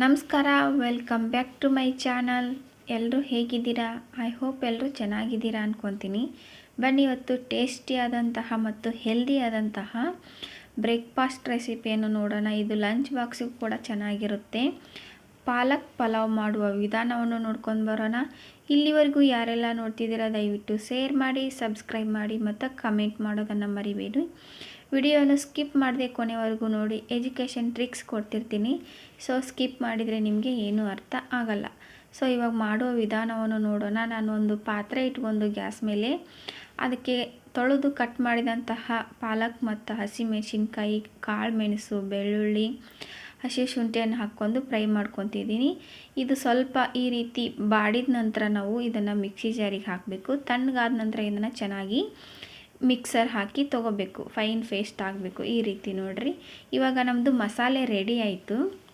ನಮಸ್ಕಾರ welcome back to my channel ಎಲ್ಲರೂ ಹೇಗಿದ್ದೀರಾ? ಐ ಹೋಪ್ ಎಲ್ಲರೂ ಚೆನ್ನಾಗಿದ್ದೀರಾ ಅಂದ್ಕೊತೀನಿ ಬನ್ನಿ, ಇವತ್ತು ಟೇಸ್ಟಿಯಾದಂತಹ ಮತ್ತು ಹೆಲ್ದಿಯಾದಂತಹ ಬ್ರೇಕ್ಫಾಸ್ಟ್ ರೆಸಿಪಿಯನ್ನು ನೋಡೋಣ. ಇದು ಲಂಚ್ ಬಾಕ್ಸಿಗೂ ಕೂಡ ಚೆನ್ನಾಗಿರುತ್ತೆ. ಪಾಲಕ್ ಪಲಾವ್ ಮಾಡುವ ವಿಧಾನವನ್ನು ನೋಡ್ಕೊಂಡು ಬರೋಣ. ಇಲ್ಲಿವರೆಗೂ ಯಾರೆಲ್ಲ ನೋಡ್ತಿದ್ದೀರಾ, ದಯವಿಟ್ಟು ಶೇರ್ ಮಾಡಿ ಸಬ್ಸ್ಕ್ರೈಬ್ ಮಾಡಿ, ಮತ್ತು ಕಮೆಂಟ್ ಮಾಡೋದನ್ನು ಮರಿಬೇಡಿ. ವಿಡಿಯೋನ ಸ್ಕಿಪ್ ಮಾಡದೆ ಕೊನೆವರೆಗೂ ನೋಡಿ, ಎಜುಕೇಷನ್ ಟ್ರಿಕ್ಸ್ ಕೊಡ್ತಿರ್ತೀನಿ. ಸೊ, ಸ್ಕಿಪ್ ಮಾಡಿದರೆ ನಿಮಗೆ ಏನೂ ಅರ್ಥ ಆಗಲ್ಲ. ಸೊ, ಇವಾಗ ಮಾಡೋ ವಿಧಾನವನ್ನು ನೋಡೋಣ. ನಾನು ಒಂದು ಪಾತ್ರೆ ಇಟ್ಕೊಂಡು ಗ್ಯಾಸ್ ಮೇಲೆ, ಅದಕ್ಕೆ ತೊಳೆದು ಕಟ್ ಮಾಡಿದಂತಹ ಪಾಲಕ್ ಮತ್ತು ಹಸಿಮೆಣಸಿನ್ಕಾಯಿ ಕಾಳು ಮೆಣಸು, ಬೆಳ್ಳುಳ್ಳಿ, ಹಸಿ ಶುಂಠಿಯನ್ನು ಹಾಕ್ಕೊಂಡು ಫ್ರೈ ಮಾಡ್ಕೊತಿದ್ದೀನಿ. ಇದು ಸ್ವಲ್ಪ ಈ ರೀತಿ ಬಾಡಿದ ನಂತರ ನಾವು ಇದನ್ನು ಮಿಕ್ಸಿ ಜಾರಿಗೆ ಹಾಕಬೇಕು. ತಣ್ಣಗಾದ ನಂತರ ಇದನ್ನು ಚೆನ್ನಾಗಿ ಮಿಕ್ಸರ್ ಹಾಕಿ ತೊಗೋಬೇಕು. ಫೈನ್ ಪೇಸ್ಟ್ ಆಗಬೇಕು ಈ ರೀತಿ ನೋಡಿರಿ. ಇವಾಗ ನಮ್ಮದು ಮಸಾಲೆ ರೆಡಿ ಆಯಿತು.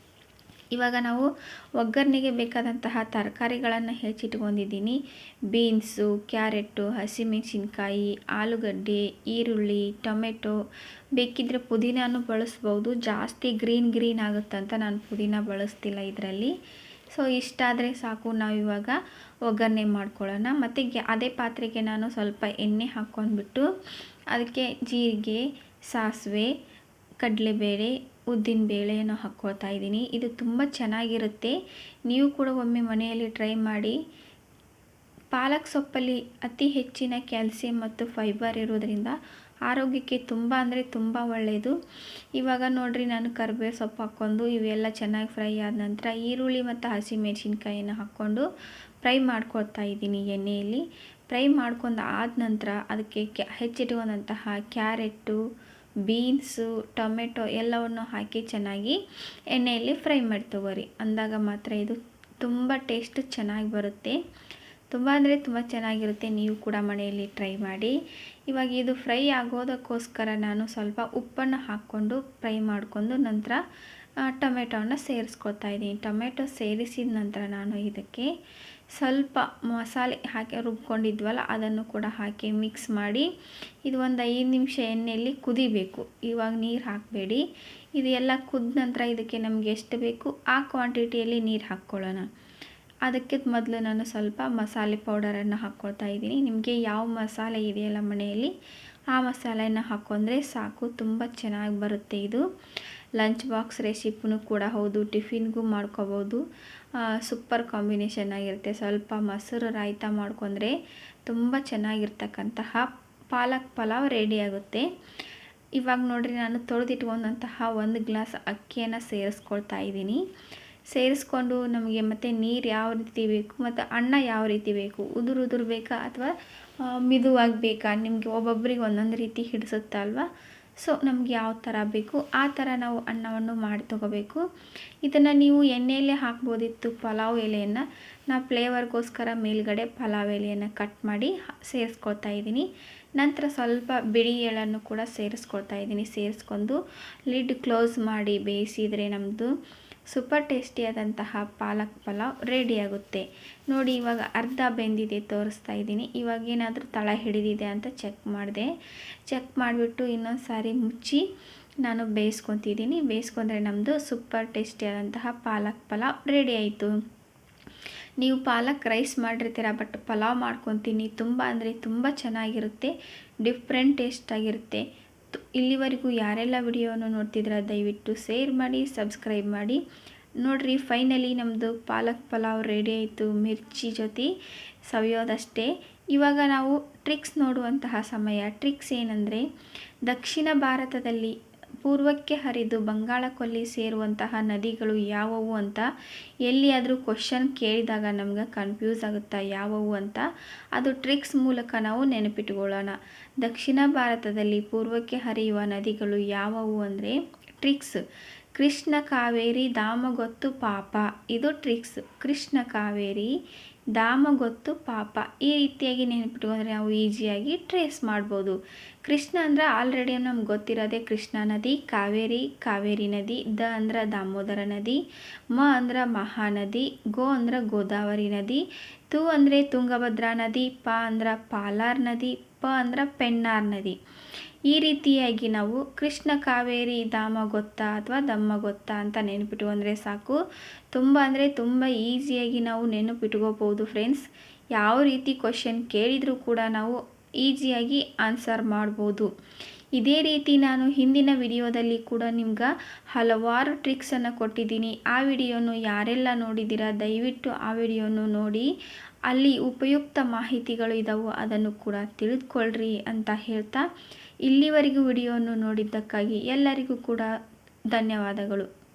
ಇವಾಗ ನಾವು ಒಗ್ಗರಣೆಗೆ ಬೇಕಾದಂತಹ ತರಕಾರಿಗಳನ್ನು ಹೆಚ್ಚಿಟ್ಕೊಂಡಿದ್ದೀನಿ. ಬೀನ್ಸು, ಕ್ಯಾರೆಟು, ಹಸಿಮೆಣಸಿನ್ಕಾಯಿ, ಆಲೂಗಡ್ಡೆ, ಈರುಳ್ಳಿ, ಟೊಮೆಟೊ. ಬೇಕಿದ್ದರೆ ಪುದೀನಾನು ಬಳಸ್ಬೋದು. ಜಾಸ್ತಿ ಗ್ರೀನ್ ಗ್ರೀನ್ ಆಗುತ್ತಂತ ನಾನು ಪುದೀನ ಬಳಸ್ತಿಲ್ಲ ಇದರಲ್ಲಿ. ಸೊ ಇಷ್ಟಾದರೆ ಸಾಕು, ನಾವು ಇವಾಗ ಒಗ್ಗರಣೆ ಮಾಡ್ಕೊಳ್ಳೋಣ. ಮತ್ತು ಅದೇ ಪಾತ್ರೆಗೆ ನಾನು ಸ್ವಲ್ಪ ಎಣ್ಣೆ ಹಾಕ್ಕೊಂಡ್ಬಿಟ್ಟು ಅದಕ್ಕೆ ಜೀರಿಗೆ, ಸಾಸಿವೆ, ಕಡಲೆಬೇಳೆ ಉದ್ದಿನ ಬೇಳೆಯನ್ನು ಹಾಕ್ಕೊಳ್ತಾ ಇದ್ದೀನಿ. ಇದು ತುಂಬ ಚೆನ್ನಾಗಿರುತ್ತೆ. ನೀವು ಕೂಡ ಒಮ್ಮೆ ಮನೆಯಲ್ಲಿ ಟ್ರೈ ಮಾಡಿ. ಪಾಲಕ್ ಸೊಪ್ಪಲ್ಲಿ ಅತಿ ಹೆಚ್ಚಿನ ಕ್ಯಾಲ್ಸಿಯಂ ಮತ್ತು ಫೈಬರ್ ಇರೋದರಿಂದ ಆರೋಗ್ಯಕ್ಕೆ ತುಂಬ ಅಂದರೆ ತುಂಬ ಒಳ್ಳೆಯದು ಇವಾಗ ನೋಡಿರಿ ನಾನು ಕರಿಬೇವು ಸೊಪ್ಪು ಹಾಕ್ಕೊಂಡು ಇವೆಲ್ಲ ಚೆನ್ನಾಗಿ ಫ್ರೈ ಆದ ನಂತರ ಈರುಳ್ಳಿ ಮತ್ತು ಹಸಿಮೆಣಸಿನ್ಕಾಯಿನ ಹಾಕ್ಕೊಂಡು ಫ್ರೈ ಮಾಡ್ಕೊಳ್ತಾ ಇದ್ದೀನಿ ಎಣ್ಣೆಯಲ್ಲಿ. ಫ್ರೈ ಮಾಡ್ಕೊಂಡು ಆದ ನಂತರ ಅದಕ್ಕೆ ಕ್ಯಾ, ಹೆಚ್ಚಿಟ್ಕೊಂಡಂತಹ ಕ್ಯಾರೆಟ್ಟು, ಬೀನ್ಸು, ಟೊಮೆಟೊ ಎಲ್ಲವನ್ನು ಹಾಕಿ ಚೆನ್ನಾಗಿ ಎಣ್ಣೆಯಲ್ಲಿ ಫ್ರೈ ಮಾಡಿ ಅಂದಾಗ ಮಾತ್ರ ಇದು ತುಂಬ ಟೇಸ್ಟ್ ಚೆನ್ನಾಗಿ ಬರುತ್ತೆ. ತುಂಬ ಅಂದರೆ ತುಂಬ ಚೆನ್ನಾಗಿರುತ್ತೆ, ನೀವು ಕೂಡ ಮನೆಯಲ್ಲಿ ಟ್ರೈ ಮಾಡಿ. ಇವಾಗ ಇದು ಫ್ರೈ ಆಗೋದಕ್ಕೋಸ್ಕರ ನಾನು ಸ್ವಲ್ಪ ಉಪ್ಪನ್ನು ಹಾಕ್ಕೊಂಡು ಫ್ರೈ ಮಾಡಿಕೊಂಡು ನಂತರ ಟೊಮೆಟೊನ ಸೇರಿಸ್ಕೊಳ್ತಾ ಇದ್ದೀನಿ. ಟೊಮೆಟೊ ಸೇರಿಸಿದ ನಂತರ ನಾನು ಇದಕ್ಕೆ ಸ್ವಲ್ಪ ಮಸಾಲೆ ಹಾಕಿ, ರುಬ್ಕೊಂಡಿದ್ವಲ್ಲ, ಅದನ್ನು ಕೂಡ ಹಾಕಿ ಮಿಕ್ಸ್ ಮಾಡಿ, ಇದು ಒಂದು ಐದು ನಿಮಿಷ ಎಣ್ಣೆಯಲ್ಲಿ ಕುದಿಬೇಕು. ಇವಾಗ ನೀರು ಹಾಕಬೇಡಿ. ಇದು ಎಲ್ಲ ಕುದ ನಂತರ ಇದಕ್ಕೆ ನಮಗೆ ಎಷ್ಟು ಬೇಕು ಆ ಕ್ವಾಂಟಿಟಿಯಲ್ಲಿ ನೀರು ಹಾಕ್ಕೊಳ್ಳೋಣ. ಅದಕ್ಕೆ ಮೊದಲು ನಾನು ಸ್ವಲ್ಪ ಮಸಾಲೆ ಪೌಡರನ್ನು ಹಾಕ್ಕೊಳ್ತಾ ಇದ್ದೀನಿ. ನಿಮಗೆ ಯಾವ ಮಸಾಲೆ ಇದೆಯಲ್ಲ ಮನೆಯಲ್ಲಿ, ಆ ಮಸಾಲೆಯನ್ನು ಹಾಕ್ಕೊಂಡ್ರೆ ಸಾಕು, ತುಂಬ ಚೆನ್ನಾಗಿ ಬರುತ್ತೆ ಇದು. ಲಂಚ್ ಬಾಕ್ಸ್ ರೆಸಿಪಿನೂ ಕೂಡ ಹೌದು, ಟಿಫಿನ್ಗೂ ಮಾಡ್ಕೋಬೋದು. ಸೂಪರ್ ಕಾಂಬಿನೇಷನ್ ಆಗಿರುತ್ತೆ. ಸ್ವಲ್ಪ ಮೊಸರು ರಾಯ್ತ ಮಾಡ್ಕೊಂಡ್ರೆ ತುಂಬ ಚೆನ್ನಾಗಿರ್ತಕ್ಕಂತಹ ಪಾಲಕ್ ಪಲಾವ್ ರೆಡಿ ಆಗುತ್ತೆ. ಇವಾಗ ನೋಡಿರಿ, ನಾನು ತೊಳೆದಿಟ್ಕೊಂಡಂತಹ ಒಂದು ಗ್ಲಾಸ್ ಅಕ್ಕಿಯನ್ನು ಸೇರಿಸ್ಕೊಳ್ತಾ ಇದ್ದೀನಿ. ಸೇರಿಸ್ಕೊಂಡು ನಮಗೆ ಮತ್ತು ನೀರು ಯಾವ ರೀತಿ ಬೇಕು ಮತ್ತು ಅನ್ನ ಯಾವ ರೀತಿ ಬೇಕು? ಉದುರು ಉದುರು ಬೇಕಾ ಅಥವಾ ಮಿದುವಾಗಿ ಬೇಕಾ? ನಿಮಗೆ ಒಬ್ಬೊಬ್ಬರಿಗೆ ಒಂದೊಂದು ರೀತಿ ಹಿಡಿಸುತ್ತಲ್ವ ಸೊ ನಮ್ಗೆ ಯಾವ ಥರ ಬೇಕು? ಆ ಥರ ನಾವು ಅನ್ನವನ್ನು ಮಾಡಿ ತಗೋಬೇಕು. ಇದನ್ನು ನೀವು ಎಣ್ಣೆಯಲ್ಲೇ ಹಾಕ್ಬೋದಿತ್ತು ಪಲಾವ್ ಎಲೆಯನ್ನು. ನಾ ಫ್ಲೇವರ್ಗೋಸ್ಕರ ಮೇಲ್ಗಡೆ ಪಲಾವ್ ಎಲೆಯನ್ನು ಕಟ್ ಮಾಡಿ ಸೇರಿಸ್ಕೊಳ್ತಾ ಇದ್ದೀನಿ. ನಂತರ ಸ್ವಲ್ಪ ಬಿಳಿ ಎಳನ್ನು ಕೂಡ ಸೇರಿಸ್ಕೊಳ್ತಾ ಇದ್ದೀನಿ. ಸೇರಿಸ್ಕೊಂಡು ಲಿಡ್ ಕ್ಲೋಸ್ ಮಾಡಿ ಬೇಯಿಸಿದರೆ ನಮ್ಮದು ಸೂಪರ್ ಟೇಸ್ಟಿಯಾದಂತಹ ಪಾಲಕ್ ಪಲಾವ್ ರೆಡಿಯಾಗುತ್ತೆ ನೋಡಿ, ಇವಾಗ ಅರ್ಧ ಬೆಂದಿದೆ ತೋರಿಸ್ತಾ ಇದ್ದೀನಿ. ಇವಾಗ ಏನಾದರೂ ತಳ ಹಿಡಿದಿದೆ ಅಂತ ಚೆಕ್ ಮಾಡಿದೆ. ಚೆಕ್ ಮಾಡಿಬಿಟ್ಟು ಇನ್ನೊಂದು ಸಾರಿ ಮುಚ್ಚಿ ನಾನು ಬೇಯಿಸ್ಕೊತಿದ್ದೀನಿ. ಬೇಯಿಸ್ಕೊಂಡ್ರೆ ನಮ್ಮದು ಸೂಪರ್ ಟೇಸ್ಟಿಯಾದಂತಹ ಪಾಲಕ್ ಪಲಾವ್ ರೆಡಿ ಆಯಿತು. ನೀವು ಪಾಲಕ್ ರೈಸ್ ಮಾಡಿರ್ತೀರ ಬಟ್ ಪಲಾವ್ ಮಾಡ್ಕೊತೀನಿ. ತುಂಬ ಅಂದರೆ ತುಂಬ ಚೆನ್ನಾಗಿರುತ್ತೆ. ಡಿಫ್ರೆಂಟ್ ಟೇಸ್ಟ್ ಆಗಿರುತ್ತೆ. ಇಲ್ಲಿವರೆಗೂ ಯಾರೆಲ್ಲ ವಿಡಿಯೋವನ್ನು ನೋಡ್ತಿದ್ರೆ ದಯವಿಟ್ಟು ಶೇರ್ ಮಾಡಿ ಸಬ್ಸ್ಕ್ರೈಬ್ ಮಾಡಿ. ನೋಡಿರಿ ಫೈನಲಿ ನಮ್ಮದು ಪಾಲಕ್ ಪಲಾವ್ ರೆಡಿ ಆಯಿತು, ಮಿರ್ಚಿ ಜೊತೆ ಸವಿಯೋದಷ್ಟೇ. ಇವಾಗ ನಾವು ಟ್ರಿಕ್ಸ್ ನೋಡುವಂತಹ ಸಮಯ. ಟ್ರಿಕ್ಸ್ ಏನಂದರೆ, ದಕ್ಷಿಣ ಭಾರತದಲ್ಲಿ ಪೂರ್ವಕ್ಕೆ ಹರಿದು ಬಂಗಾಳ ಕೊಲ್ಲಿ ಸೇರುವಂತಹ ನದಿಗಳು ಯಾವುವು ಅಂತ ಎಲ್ಲಿಯಾದರೂ ಕ್ವಶನ್ ಕೇಳಿದಾಗ ನಮ್ಗೆ ಕನ್ಫ್ಯೂಸ್ ಆಗುತ್ತಾ ಯಾವುವು ಅಂತ ಅದು ಟ್ರಿಕ್ಸ್ ಮೂಲಕ ನಾವು ನೆನಪಿಟ್ಕೊಳ್ಳೋಣ. ದಕ್ಷಿಣ ಭಾರತದಲ್ಲಿ ಪೂರ್ವಕ್ಕೆ ಹರಿಯುವ ನದಿಗಳು ಯಾವುವು ಅಂದರೆ ಟ್ರಿಕ್ಸ್. ಕೃಷ್ಣ ಕಾವೇರಿ ದಾಮಗೊತ್ತು ಪಾಪ. ಇದು ಟ್ರಿಕ್ಸ್. ಕೃಷ್ಣ ಕಾವೇರಿ ದಾಮ ಗೊತ್ತು ಪಾಪ. ಈ ರೀತಿಯಾಗಿ ನೆನಪಿಟ್ಕೊಂಡ್ರೆ ನಾವು ಈಸಿಯಾಗಿ ಟ್ರೇಸ್ ಮಾಡ್ಬೋದು. ಕೃಷ್ಣ ಅಂದ್ರೆ ಆಲ್ರೆಡಿ ನಮ್ಗೆ ಗೊತ್ತಿರೋದೇ ಕೃಷ್ಣ ನದಿ, ಕಾವೇರಿ ಕಾವೇರಿ ನದಿ, ದ ಅಂದ್ರೆ ದಾಮೋದರ ನದಿ, ಮ ಅಂದ್ರೆ ಮಹಾನದಿ, ಗೋ ಅಂದ್ರೆ ಗೋದಾವರಿ ನದಿ, ತು ಅಂದರೆ ತುಂಗಭದ್ರಾ ನದಿ, ಪ ಅಂದ್ರೆ ಪಾಲಾರ್ ನದಿ, ಪ ಅಂದ್ರೆ ಪೆನ್ನಾರ್ ನದಿ. ಈ ರೀತಿಯಾಗಿ ನಾವು ಕೃಷ್ಣ ಕಾವೇರಿ ಧಾಮ ಗೊತ್ತಾ ಅಥವಾ ದಮ್ಮ ಗೊತ್ತಾ ಅಂತ ನೆನಪಿಟ್ಕೊಂಡ್ರೆ ಸಾಕು. ತುಂಬ ಅಂದರೆ ತುಂಬ ಈಸಿಯಾಗಿ ನಾವು ನೆನಪಿಟ್ಕೋಬೋದು ಫ್ರೆಂಡ್ಸ್ ಯಾವ ರೀತಿ ಕ್ವಶನ್ ಕೇಳಿದರೂ ಕೂಡ ನಾವು ಈಸಿಯಾಗಿ ಆನ್ಸರ್ ಮಾಡ್ಬೋದು. ಇದೇ ರೀತಿ ನಾನು ಹಿಂದಿನ ವಿಡಿಯೋದಲ್ಲಿ ಕೂಡ ನಿಮ್ಗೆ ಹಲವಾರು ಟ್ರಿಕ್ಸನ್ನು ಕೊಟ್ಟಿದ್ದೀನಿ. ಆ ವಿಡಿಯೋನು ಯಾರೆಲ್ಲ ನೋಡಿದ್ದೀರಾ, ದಯವಿಟ್ಟು ಆ ವಿಡಿಯೋನು ನೋಡಿ. ಅಲ್ಲಿ ಉಪಯುಕ್ತ ಮಾಹಿತಿಗಳು ಇದ್ದಾವೆ ಅದನ್ನು ಕೂಡ ತಿಳಿದುಕೊಳ್ಳ್ರಿ ಅಂತ ಹೇಳ್ತಾ ಇಲ್ಲಿವರೆಗೂ ವಿಡಿಯೋವನ್ನು ನೋಡಿದ್ದಕ್ಕಾಗಿ ಎಲ್ಲರಿಗೂ ಕೂಡ ಧನ್ಯವಾದಗಳು.